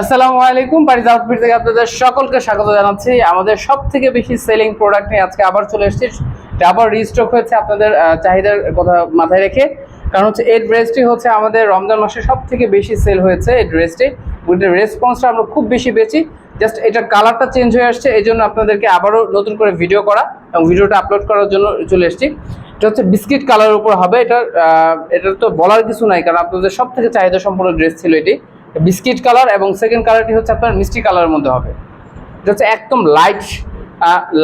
আসসালামু আলাইকুম পারিজ আউটফিট থেকে আপনাদের সকলকে স্বাগত জানাচ্ছি। আমাদের সব থেকে বেশি সেলিং প্রোডাক্ট নিয়ে আজকে আবার চলে এসেছি। আবার রিস্টক হয়েছে আপনাদের চাহিদার কথা মাথায় রেখে। কারণ হচ্ছে এই ড্রেসটি হচ্ছে আমাদের রমজান মাসে সব থেকে বেশি সেল হয়েছে এই ড্রেসটি এটার রেসপন্সটা আমরা খুব বেশি বেছি জাস্ট এটার কালারটা চেঞ্জ হয়ে আসছে, এই জন্য আপনাদেরকে আবারও নতুন করে ভিডিও করা এবং ভিডিওটা আপলোড করার জন্য চলে এসেছি। এটা হচ্ছে বিস্কিট কালারের উপর হবে। এটা এটা তো বলার কিছু নাই, কারণ আপনাদের সব থেকে চাহিদা সম্পূর্ণ ড্রেস ছিল এটি। বিস্কিট কালার এবং সেকেন্ড কালারটি হচ্ছে আপনার মিষ্টি কালারের মধ্যে হবে। এটা হচ্ছে একদম লাইট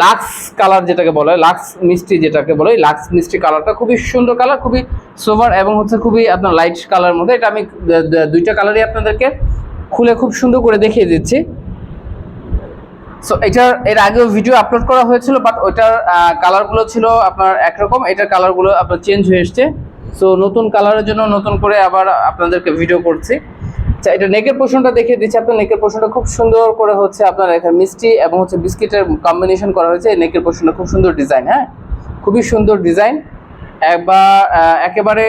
লাক্স কালার যেটাকে বলে লাক্স মিষ্টি যেটাকে বলে লাক্স মিষ্টি কালারটা খুবই সুন্দর কালার খুবই সোভার এবং হচ্ছে খুবই আপনার লাইট কালারের মধ্যে। এটা আমি দুইটা কালারই আপনাদেরকে খুলে খুব সুন্দর করে দেখিয়ে দিচ্ছি। সো এটার, এর আগেও ভিডিও আপলোড করা হয়েছিল বাট ওইটার কালারগুলো ছিল আপনার একরকম। এটার কালারগুলো আপনার চেঞ্জ হয়ে এসছে। সো নতুন কালারের জন্য নতুন করে আবার আপনাদেরকে ভিডিও করছি। আচ্ছা এটা নেকের পোর্শনটা দেখিয়ে দিচ্ছি। আপনার নেকের পোর্শনটা খুব সুন্দর করে হচ্ছে আপনার এখানে মিষ্টি এবং হচ্ছে বিস্কিটের কম্বিনেশন করা হয়েছে। এই নেকের পোর্শনটা খুব সুন্দর ডিজাইন হ্যাঁ? খুবই সুন্দর ডিজাইন একবার একেবারে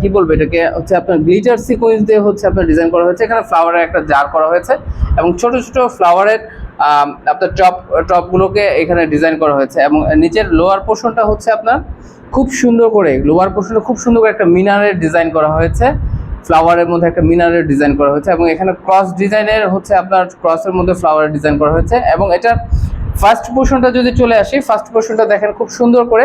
কি- বলব এটাকে? হচ্ছে আপনার গ্লিটার সিকোয়েন্স দিয়ে হচ্ছে আপনার ডিজাইন করা হয়েছে। এখানে ফ্লাওয়ারের একটা জার করা হয়েছে এবং ছোট ছোট ফ্লাওয়ারের আপনার টপ টপগুলোকে এখানে ডিজাইন করা হয়েছে এবং নিচের লোয়ার পোর্শনটা হচ্ছে আপনার খুব সুন্দর করে লোয়ার পোর্শনটা খুব সুন্দর করে একটা মিনারের ডিজাইন করা হয়েছে। ফ্লাওয়ারের মধ্যে একটা মিনারের ডিজাইন করা হয়েছে এবং এখানে ক্রস ডিজাইনের হচ্ছে আপনার ক্রসের মধ্যে ফ্লাওয়ারের ডিজাইন করা হয়েছে এবং এটা ফার্স্ট পোর্শনটা যদি চলে আসি ফার্স্ট পোর্শনটা দেখেন খুব সুন্দর করে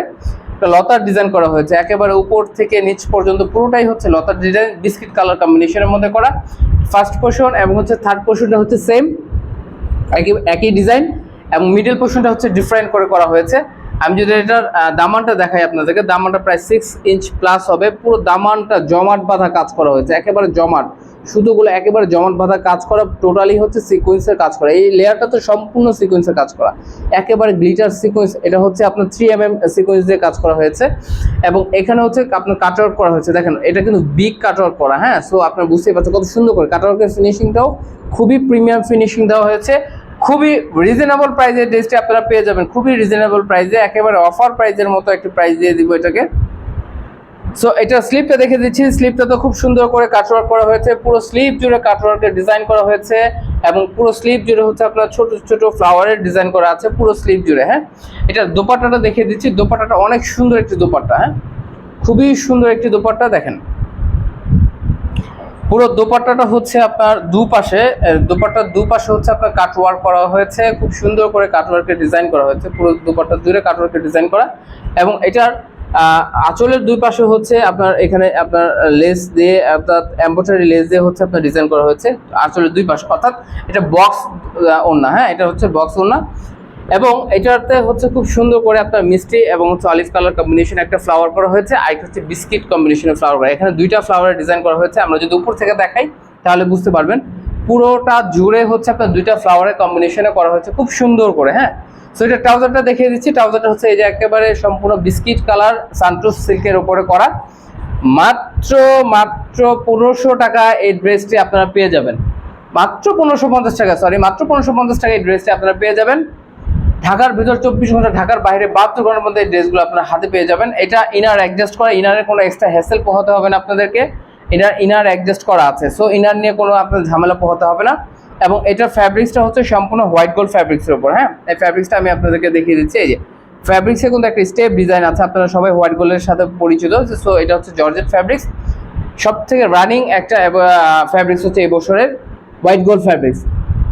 একটা লতার ডিজাইন করা হয়েছে। একেবারে উপর থেকে নিচ পর্যন্ত পুরোটাই হচ্ছে লতার ডিজাইন বিস্কিট কালার কম্বিনেশনের মধ্যে করা। ফার্স্ট পোর্শন এবং হচ্ছে থার্ড পোর্শনটা হচ্ছে সেম একই একই ডিজাইন এবং মিডল পোর্শনটা হচ্ছে ডিফারেন্ট করে করা হয়েছে। আমি যদি এটার দামানটা দেখাই আপনাদেরকে, দামানটা প্রায় সিক্স ইঞ্চ প্লাস হবে। পুরো দামানটা জমাট বাঁধা কাজ করা হয়েছে, একেবারে জমাট। সুতোগুলো একেবারে জমাট বাঁধা কাজ করা টোটালি হচ্ছে সিকোয়েন্সের কাজ করা। এই লেয়ারটা তো সম্পূর্ণ সিকোয়েন্সের কাজ করা। একেবারে গ্লিটার সিকোয়েন্স এটা হচ্ছে আপনার থ্রি এম এম সিকোয়েন্স দিয়ে কাজ করা হয়েছে। এবং এখানে হচ্ছে আপনার কাটওয়ার্ক করা হয়েছে। দেখেন, এটা কিন্তু বিগ কাটওয়ার্ক করা হ্যাঁ? সো আপনার বুঝতেই পারছেন কত সুন্দর করে। কাটওয়ার্কের ফিনিশিংটাও খুবই প্রিমিয়াম ফিনিশিং দেওয়া হয়েছে। খুবই রিজনেবল প্রাইসে ড্রেসটি আপনারা পেয়ে যাবেন। খুবই রিজনেবল প্রাইসে একেবারে অফার প্রাইসের মতো একটি প্রাইস দিয়ে দিব এটাকে। সো এটা স্লিপটা দেখে দিচ্ছি। স্লিপটা তো খুব সুন্দর করে কাটওয়ার্ক করা হয়েছে। পুরো স্লিপ জুড়ে কাটওয়ার্কের ডিজাইন করা হয়েছে এবং পুরো স্লিপ জুড়ে হচ্ছে আপনার ছোট ছোট ফ্লাওয়ারের ডিজাইন করা আছে পুরো স্লিপ জুড়ে হ্যাঁ? এটা দোপাট্টাটা দেখে দিচ্ছি। দোপাট্টাটা অনেক সুন্দর একটি দোপাট্টা হ্যাঁ? খুবই সুন্দর একটি দোপাট্টা, দেখেন। পুরো দোপাট্টাটা হচ্ছে আপনার দুপাশে দোপাট্টার দুপাশে হচ্ছে আপনার কাটওয়ার্ক করা হয়েছে। খুব সুন্দর করে কাটওয়ার্কের ডিজাইন করা হয়েছে। পুরো দোপাট্টা জুড়ে কাটওয়ার্কের ডিজাইন করা। এবং এটার আঁচলের দুই পাশে হচ্ছে আপনার এখানে আপনার লেস দিয়ে অর্থাৎ এম্বোটারি লেস দিয়ে হচ্ছে আপনার ডিজাইন করা হয়েছে। আঁচলের দুই পাশে। অর্থাৎ এটা বক্স ওড়না। হ্যাঁ এটা হচ্ছে বক্স ওড়না। এবং এটাতে হচ্ছে খুব সুন্দর করে আপনার মিষ্টি এবং হচ্ছে অলিভ কালার কম্বিনেশন একটা ফ্লাওয়ার করা হয়েছে, আর একটা হচ্ছে বিস্কিট কম্বিনেশনের ফ্লাওয়ার করা। এখানে দুইটা ফ্লাওয়ারের ডিজাইন করা হয়েছে। আমরা যদি উপর থেকে দেখাই, তাহলে বুঝতে পারবেন পুরোটা জুড়ে হচ্ছে আপনার দুইটা ফ্লাওয়ারের কম্বিনেশনে করা হয়েছে খুব সুন্দর করে হ্যাঁ? সো এটা ট্রাউজারটা দেখিয়ে দিচ্ছি। ট্রাউজারটা হচ্ছে এই যে একেবারে সম্পূর্ণ বিস্কিট কালার সান্টুস সিল্কের উপরে করা। মাত্র মাত্র পনেরোশো টাকা এই ড্রেসটি আপনারা পেয়ে যাবেন। মাত্র পনেরোশো পঞ্চাশ টাকা সরি মাত্র পনেরোশো পঞ্চাশ টাকা এই ড্রেসটি আপনারা পেয়ে যাবেন। ঢাকার ভিতর চব্বিশ ঘণ্টা ঢাকার বাইরে বাহাত্তর ঘণ্টার মধ্যে এই ড্রেসগুলো আপনার হাতে পেয়ে যাবেন। এটা ইনার অ্যাডজাস্ট করা ইনারের কোনো এক্সট্রা হ্যাসেল পোহাতে হবে না আপনাদেরকে। ইনার ইনার অ্যাডজাস্ট করা আছে। সো ইনার নিয়ে কোনো আপনার ঝামেলা পোহাতে হবে না। এবং এটার ফ্যাব্রিক্সটা হচ্ছে সম্পূর্ণ হোয়াইট গোল্ড ফ্যাব্রিক্সের উপর হ্যাঁ? এই ফ্যাব্রিক্সটা আমি আপনাদেরকে দেখিয়ে দিচ্ছি। এই যে ফ্যাব্রিক্সে কিন্তু একটা স্টেপ ডিজাইন আছে। আপনারা সবাই হোয়াইট গোল্ডের সাথে পরিচিত। সো এটা হচ্ছে জর্জেট ফ্যাব্রিক্স সব থেকে রানিং একটা ফ্যাব্রিক্স হচ্ছে এই বছরের হোয়াইট গোল্ড ফ্যাব্রিক্স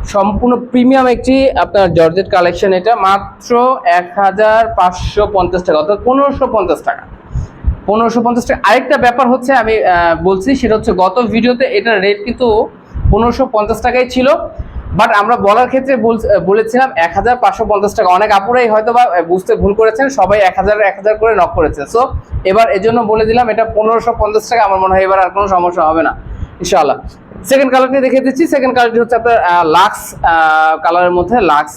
সম্পূর্ণ প্রিমিয়াম একটি আপনার জর্জেট কালেকশন এটা, মাত্র এক হাজার পাঁচশো পঞ্চাশ টাকা, অর্থাৎ পনেরোশো পঞ্চাশ টাকা। পনেরোশো পঞ্চাশ টাকা। আরেকটা ব্যাপার হচ্ছে, আমি বলছি, সেটা হচ্ছে গত ভিডিওতে এটার রেট কিন্তু পনেরোশো পঞ্চাশ টাকাই ছিল বাট আমরা বলার ক্ষেত্রে বল- বলেছিলাম এক হাজার পাঁচশো পঞ্চাশ টাকা। অনেক আপুরাই হয়তো বা বুঝতে ভুল করেছেন, সবাই এক হাজার এক হাজার করে নক করেছে। সো এবার এজন্য বলে দিলাম, এটা পনেরোশো পঞ্চাশ টাকা, আমার মনে হয় এবার আর কোনো সমস্যা হবে না, ইনশাআল্লাহ। সেকেন্ড কালারটি দেখে দিচ্ছি। সেকেন্ড কালারটি হচ্ছে আপনার লাক্স কালারের মধ্যে লাক্স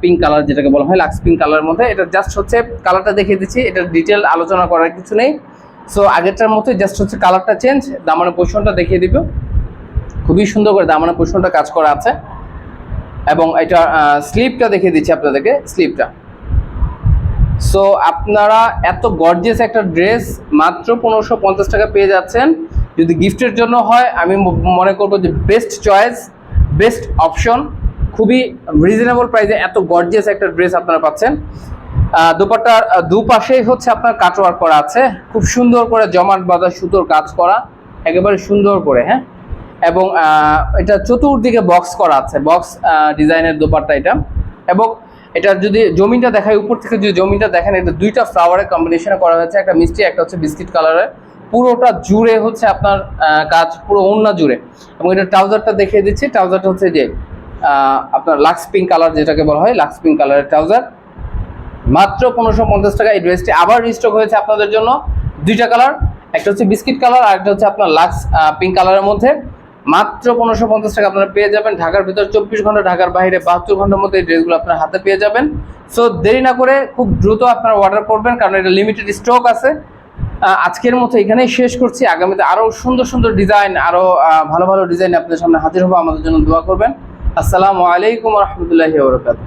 পিঙ্ক কালার যেটাকে বলা হয় লাক্স পিঙ্ক কালারের মধ্যে। এটা জাস্ট হচ্ছে কালারটা দেখিয়ে দিচ্ছি। এটার ডিটেল আলোচনা করার কিছু নেই। সো আগেরটার মতোই জাস্ট হচ্ছে কালারটা চেঞ্জ দামানের পোষণটা দেখিয়ে দিব। খুবই সুন্দর করে দামানের পোষণটা কাজ করা আছে। এবং এটা স্লিপটা দেখিয়ে দিচ্ছি আপনাদেরকে স্লিপটা সো আপনারা এত গর্জিয়াস একটা ড্রেস মাত্র পনেরোশো টাকা পেয়ে যাচ্ছেন। যদি গিফটের জন্য হয় আমি মনে করব যে বেস্ট চয়েস বেস্ট অপশন খুবই রিজনেবল প্রাইসে এত গর্জিয়াস একটা ড্রেস আপনারা পাচ্ছেন। আহ, দোপাট্টার দুপাশেই হচ্ছে আপনার কাটওয়ার্ক করা আছে। খুব সুন্দর করে জমাট বাঁধা সুতোর কাজ করা একেবারে সুন্দর করে হ্যাঁ? এবং এটা চতুর্দিকে বক্স করা আছে বক্স ডিজাইনের দোপাট্টা এটা। এবং এটা যদি জমিটা দেখায় উপর থেকে যদি জমিটা দেখেন এটা দুইটা ফ্লাওয়ারের কম্বিনেশনে করা হয়েছে। একটা মিষ্টি একটা হচ্ছে বিস্কিট কালারের পুরোটা জুড়ে হচ্ছে আপনার কাজ পুরো ওন্না জুড়ে। এবং এটা ট্রাউজারটা দেখিয়ে দিচ্ছি। ট্রাউজারটা হচ্ছে যে আপনার লাক্স পিঙ্ক কালার যেটাকে বলা হয়, লাক্স পিঙ্ক কালারের ট্রাউজার। মাত্র পনেরোশো পঞ্চাশ টাকা এই ড্রেসটি। আবার রিস্টক হয়েছে আপনাদের জন্য দুইটা কালার। একটা হচ্ছে বিস্কিট কালার, আর একটা হচ্ছে আপনার লাক্স পিঙ্ক কালারের মধ্যে। মাত্র পনেরোশো পঞ্চাশ টাকা আপনারা পেয়ে যাবেন। ঢাকার ভিতর চব্বিশ ঘণ্টা, ঢাকার বাইরে বাহাত্তর ঘণ্টার মধ্যে এই ড্রেসগুলো আপনার হাতে পেয়ে যাবেন। সো দেরি না করে খুব দ্রুত আপনারা অর্ডার করবেন, কারণ এটা লিমিটেড স্টক আছে। আজকের মতো এখানেই শেষ করছি। আগামীতে আরও সুন্দর সুন্দর ডিজাইন আরও ভালো ভালো ডিজাইন আপনাদের সামনে হাজির হব। আমাদের জন্য দোয়া করবেন। আসসালামু আলাইকুম রহমতুল্লাহি বরকাত